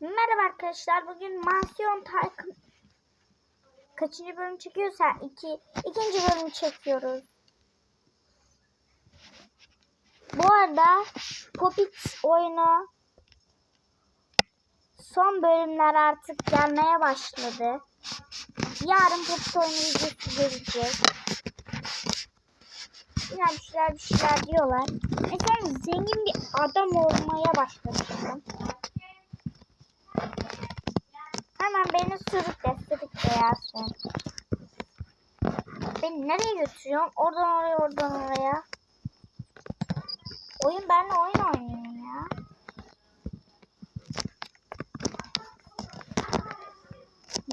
Merhaba arkadaşlar. Bugün Mansiyon Tycoon kaçıncı bölüm çekiyorsa iki, ikinci bölüm çekiyoruz. Bu arada Popit oyunu son bölümler artık gelmeye başladı. Yarın Popit oyunu videosu gelecek. Yine bir şeyler bir şeyler diyorlar. Mesela zengin bir adam olmaya başlamıştım. Hemen beni sürükle sürükle Yasin. Beni nereye götürüyorsun? Oradan oraya oradan oraya. Oyun benimle oyun oynuyor ya.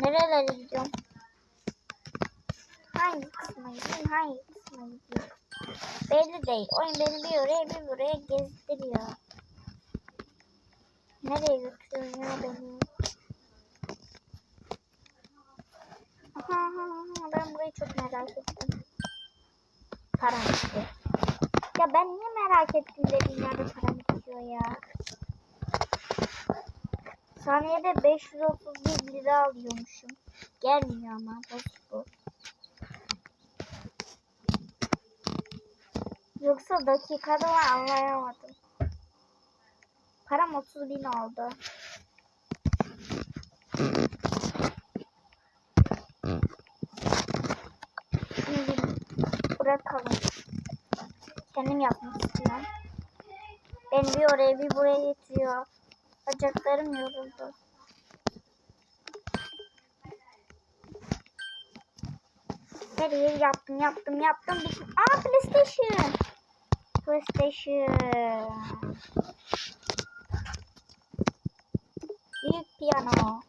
Nerelere gidiyorum? Hangi kısma gideyim? Hangi kısma gideyim? Belli değil. Oyun beni bir oraya bir buraya gezdiriyor. Nereye götürüyor beni? Aha, aha, aha, ben burayı çok merak ettim. Param gitti. Ya ben niye merak ettim dediğim yerde param gidiyor ya. Saniyede 531 lira alıyormuşum. Gelmiyor ama bozuk bu. Yoksa dakikada anlayamadım. Param 30 bin oldu. Şimdi bırakalım. Kendim yapmak istiyorum. Beni bir oraya bir buraya getiriyor. Bacaklarım yoruldu. Her yeri yaptım yaptım yaptım. Bitti. Aa PlayStation. PlayStation. Büyük piyano.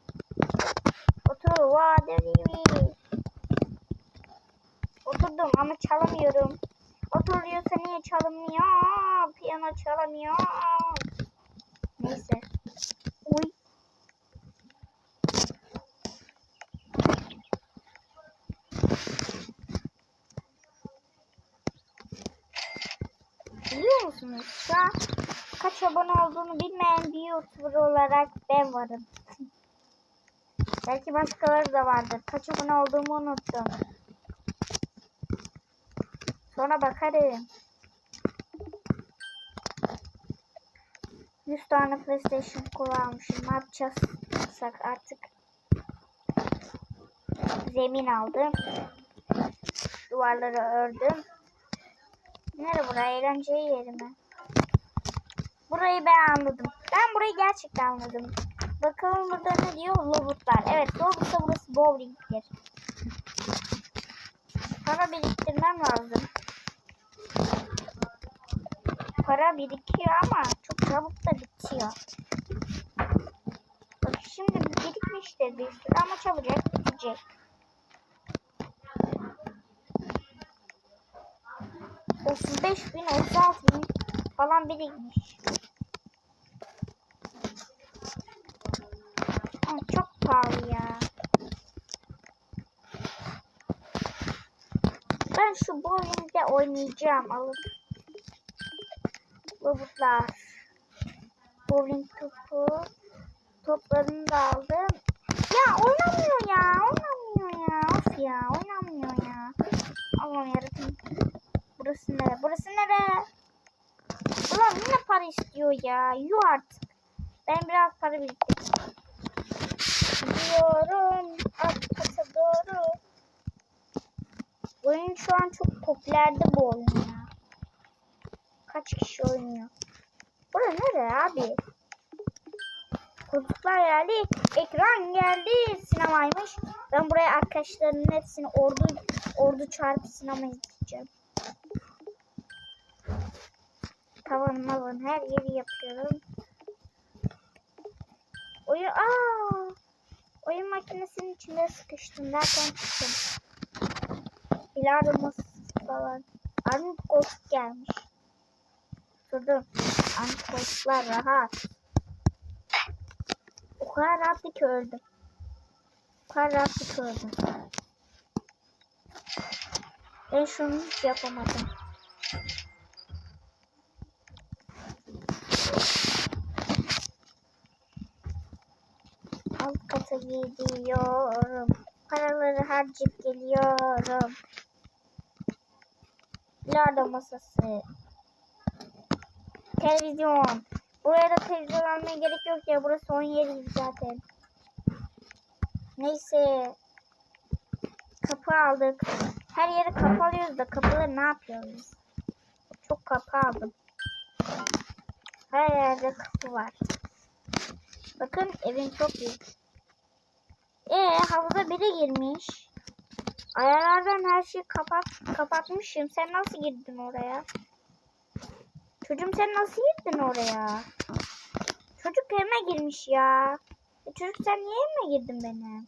Otur. Wow. Oturdum ama çalamıyorum. Oturuyorsa niye çalamıyor? Piyano çalamıyor. Neyse. Uy. Biliyor musunuz? Şu an kaç abone olduğunu bilmeyen bir YouTuber olarak ben varım. Belki başkaları da vardır. Kaç abone olduğumu unuttum. Sonra bakarım. 100 tane PlayStation kullanmışım. Ne yapacağız? artık. Zemin aldım. Duvarları ördüm. Nere buraya? Eğlenceli yeri mi? Burayı ben anladım. Ben burayı gerçekten anladım. Bakalım burada ne diyor? Lobutlar. Evet, Lobut'ta burası bowling'tir. Para biriktirmem lazım. Para birikiyor ama çok çabuk da bitiyor. Bak şimdi birikmiştir bir sürü ama çabucak bitecek. Otuz beş bin, otuz altı bin falan birikmiş. Ama çok pahalı ya. Ben şu bowling'de oynayacağım alıp. Robotlar. Bowling topu. Toplarını da aldım. Ya oynamıyor ya. Oynamıyor ya. Of ya. Oynamıyor ya. Allah'ım yarabbim. Burası nere? Burası nere? Ulan yine para istiyor ya. Yuh artık. Ben biraz para biriktirdim. Gidiyorum. Alt kata doğru. Oyun şu an çok popülerdi bu oyun ya. Kaç kişi oynuyor? Bura nere abi? Koltuklar geldi. Ekran geldi. Sinemaymış. Ben buraya arkadaşlarımın hepsini ordu ordu çarpı sinema izleyeceğim. Tavan mavan her yeri yapıyorum. Oyun aa oyun makinesinin içinde sıkıştım derken çıktım. Bilarımız falan. Armut koltuk gelmiş. Durdum. Armut koltuklar rahat. O kadar rahattı ki öldüm. O kadar rahattı ki öldüm. Ben şunu hiç yapamadım. Alt kata gidiyorum. Paraları harcayıp geliyorum. Bilardo masası. Televizyon. Buraya da televizyon almaya gerek yok ya. Burası oyun yeri gibi zaten. Neyse. Kapı aldık. Her yeri kapı da kapıları ne yapıyoruz? Çok kapı aldım. Her yerde kapı var. Bakın evin çok büyük. Ee havuza biri girmiş. Ayarlardan her şeyi kapat kapatmışım. Sen nasıl girdin oraya? Çocuğum sen nasıl girdin oraya? Çocuk evime girmiş ya. E çocuk sen niye evime girdin benim?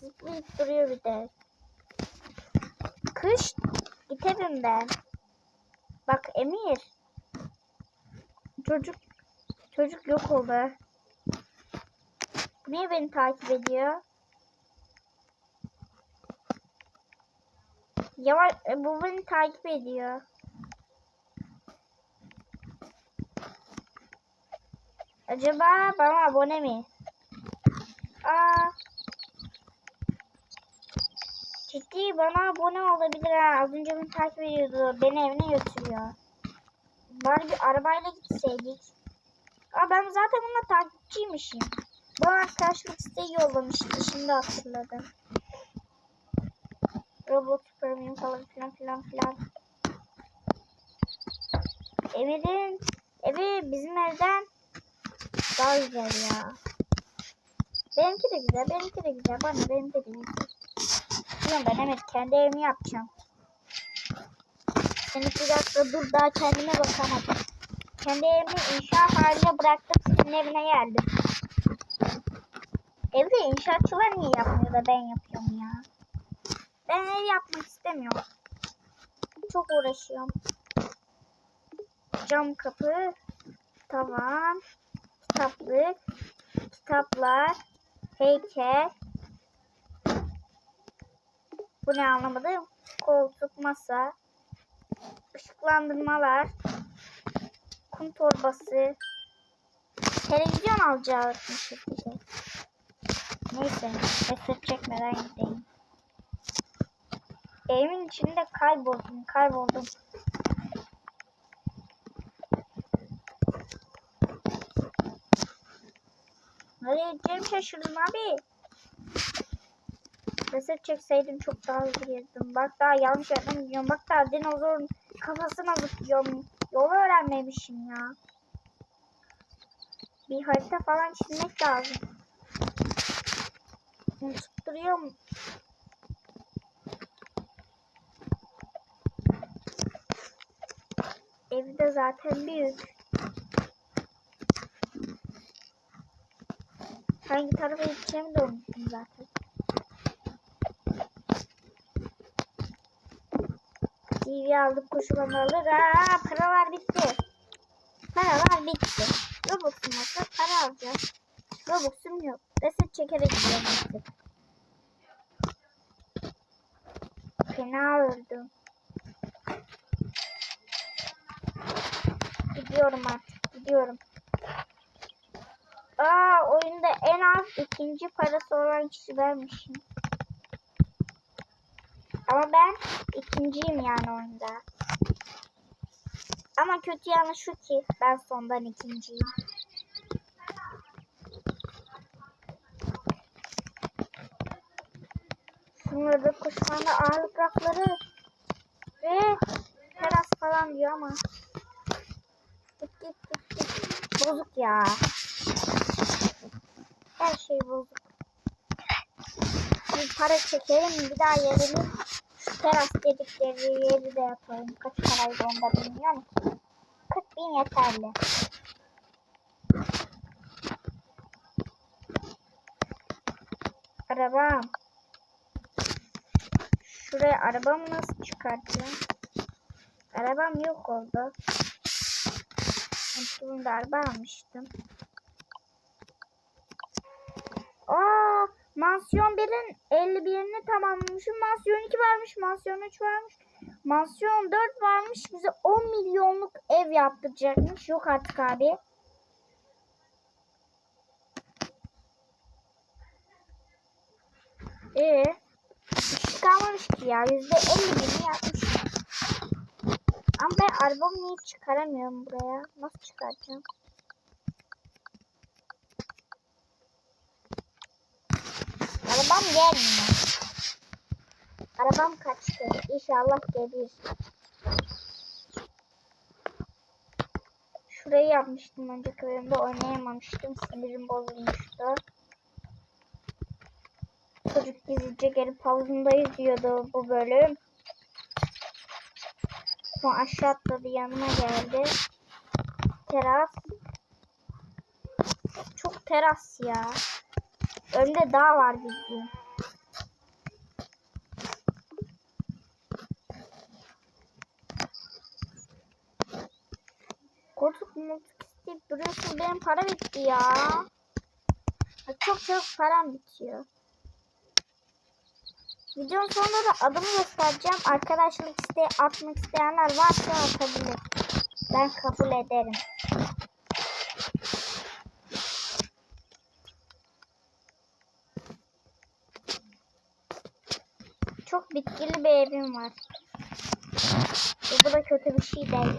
Zıplayıp duruyor bir de. Kış git evimden. Bak Emir. Çocuk çocuk yok oldu. Niye beni takip ediyor? Yavaş e, bu beni takip ediyor. Acaba bana abone mi? Aa. Ciddi bana abone olabilir ha. Az önce beni takip ediyordu. Beni evine götürüyor. Bari bir arabayla gitseydik. Aa ben zaten bununla takipçiymişim. Bana arkadaşlık isteği yollamıştı. Şimdi hatırladım. Robot Premium falan filan filan filan. Emir'in evi bizim evden daha güzel ya. Benimki de güzel, benimki de güzel. Bana benimki de güzel. Ben Emir kendi evimi yapacağım. Sen iki dakika dur daha kendime bakamadım. Kendi evimi inşa haline bıraktım senin evine geldim. Evde inşaatçılar niye yapmıyor da ben yapıyorum ya. Ben ev yapmak istemiyorum. Çok uğraşıyorum. Cam kapı, tavan, kitaplık, kitaplar, heykel. Bu ne anlamadım? Koltuk, masa, ışıklandırmalar, kum torbası, televizyon alacakmışız bir de. Neyse, mesaj çekmeden gideyim. Evimin içinde kayboldum, kayboldum. Nereye gideceğimi şaşırdım abi. Mesaj çekseydim çok daha hızlı girdim. Bak daha yanlış yerden gidiyorum. Bak daha dinozorun kafasına zıplıyorum. Yolu öğrenmemişim ya. Bir harita falan çizmek lazım. Unutup duruyorum. Evi de zaten büyük. Hangi tarafa gideceğimi de unuttum zaten. TV aldık koşulan alır. Aa, paralar bitti. Paralar bitti. Robux'um olsa para alacağız. Robux'um yok. Reset çekerek gidiyorum artık. Fena öldüm. Gidiyorum artık. Gidiyorum. Aa oyunda en az ikinci parası olan kişi benmişim. Ama ben ikinciyim yani oyunda. Ama kötü yanı şu ki ben sondan ikinciyim. Şunlarda koşmanda ağırlık rafları ve teras falan diyor ama git git. Bozuk ya. Her şey bozuk. Bir para çekelim bir daha yerelim. Şu teras dedikleri yeri de yapalım. Kaç paraydı onu da bilmiyorum ki. 40 bin yeterli. Arabam. Şuraya arabamı nasıl çıkartacağım? Arabam yok oldu. Unuttuğumda araba almıştım. Aa, mansiyon 1'in 51'ini tamamlamışım. Mansiyon 2 varmış, mansiyon 3 varmış. Mansiyon 4 varmış. Bize 10 milyonluk ev yaptıracakmış. Yok artık abi. Ee, hiç kalmamış ki ya. Yüzde elli bini yapmış. Ama ben arabamı niye çıkaramıyorum buraya? Nasıl çıkaracağım? Arabam gelmiyor. Arabam kaçtı. İnşallah gelir. Şurayı yapmıştım önceki bölümde oynayamamıştım. Sinirim bozulmuştu. Çocuk gizlice gelip havuzunda yüzüyordu bu bölüm. Sonra aşağı atladı yanıma geldi. Teras. Çok teras ya. Önde dağ var bildiğin. Koltuk multuk isteyip duruyorsun. Benim para bitti. Ya Çok çok param bitiyor. Videonun sonunda da adımı göstereceğim. Arkadaşlık isteği atmak isteyenler varsa atabilir. Ben kabul ederim. Çok bitkili bir evim var. Ve bu da kötü bir şey değil.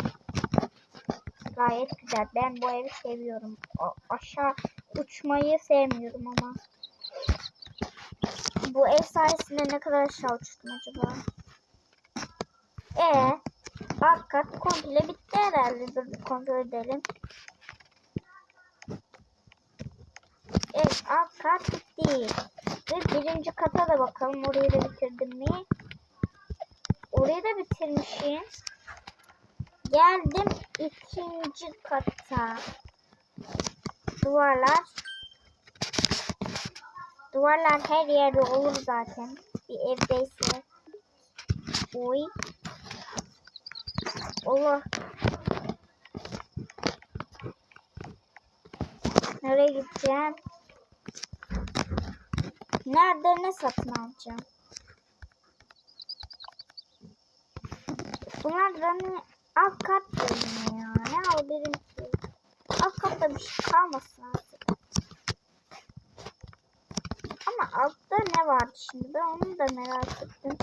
Gayet güzel. Ben bu evi seviyorum. A- aşağı uçmayı sevmiyorum ama. Bu ev sayesinde ne kadar aşağı uçtum acaba? Ee, alt kat komple bitti herhalde. Dur bir kontrol edelim. Evet alt kat bitti. Ve birinci kata da bakalım. Orayı da bitirdim mi? Orayı da bitirmişim. Geldim ikinci kata. Duvarlar. Duvarlar her yerde olur zaten. Bir evdeyse. Oy. Allah. Nereye gideceğim? Nerede ne satın alacağım? Bunlar beni alt kat diyorum ya. Ne alabilirim ki? Alt katta bir şey kalmasın artık. Ama altta ne vardı şimdi? Ben onu da merak ettim.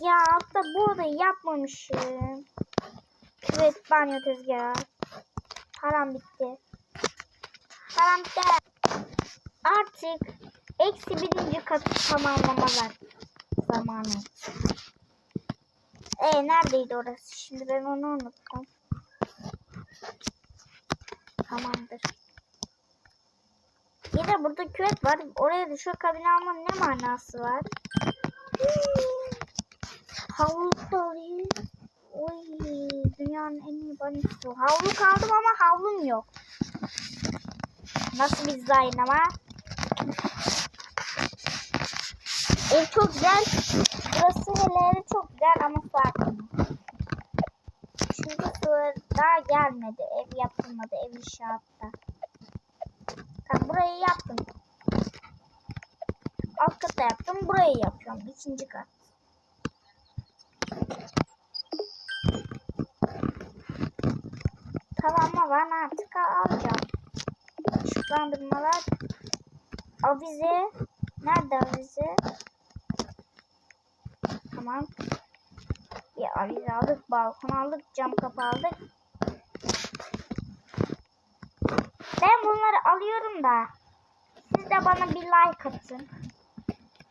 Ya altta bu odayı yapmamışım. Evet banyo tezgahı. Param bitti. Param bitti. Artık eksi birinci katı tamamlamalar zamanı. E neredeydi orası? Şimdi ben onu unuttum. Tamamdır. Bir de burada küvet var. Oraya düşür kabini almanın ne manası var? Havlu alayım. Oy, dünyanın en iyi banyosu. Havlu kaldım ama havlum yok. Nasıl bir dizayn ama? Ev çok güzel. Burası hele çok güzel ama farklı. Çünkü sular daha gelmedi. Ev yapılmadı. Ev inşaatta. Tamam burayı yaptım. Alt kata yaptım. Burayı yapıyorum. İkinci kat. Tamam ben artık alacağım. Işıklandırmalar. Avize. Nerede avize? Tamam. Bir avize aldık. Balkon aldık. Cam kapı aldık. Ben bunları alıyorum da. Siz de bana bir like atın.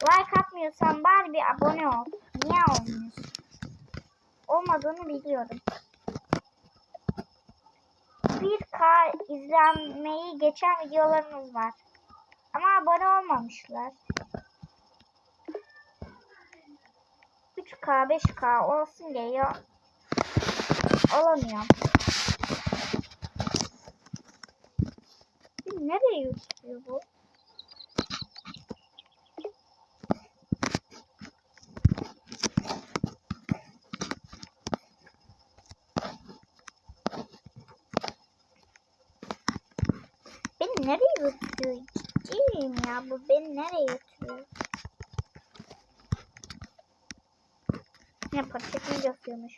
Like atmıyorsan bari bir abone ol. Niye olmuyorsun? Olmadığını biliyorum. 1K izlenmeyi geçen videolarımız var. Ama abone olmamışlar. 3K 5K olsun geliyor. Olamıyor. Nereye götürüyor bu? Beni nereye götürüyor? Ciddiyim ya bu beni nereye götürüyor? Ne patates yapıyormuş.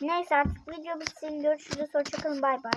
Neyse artık video bitsin. Görüşürüz. Hoşçakalın. Bay bay.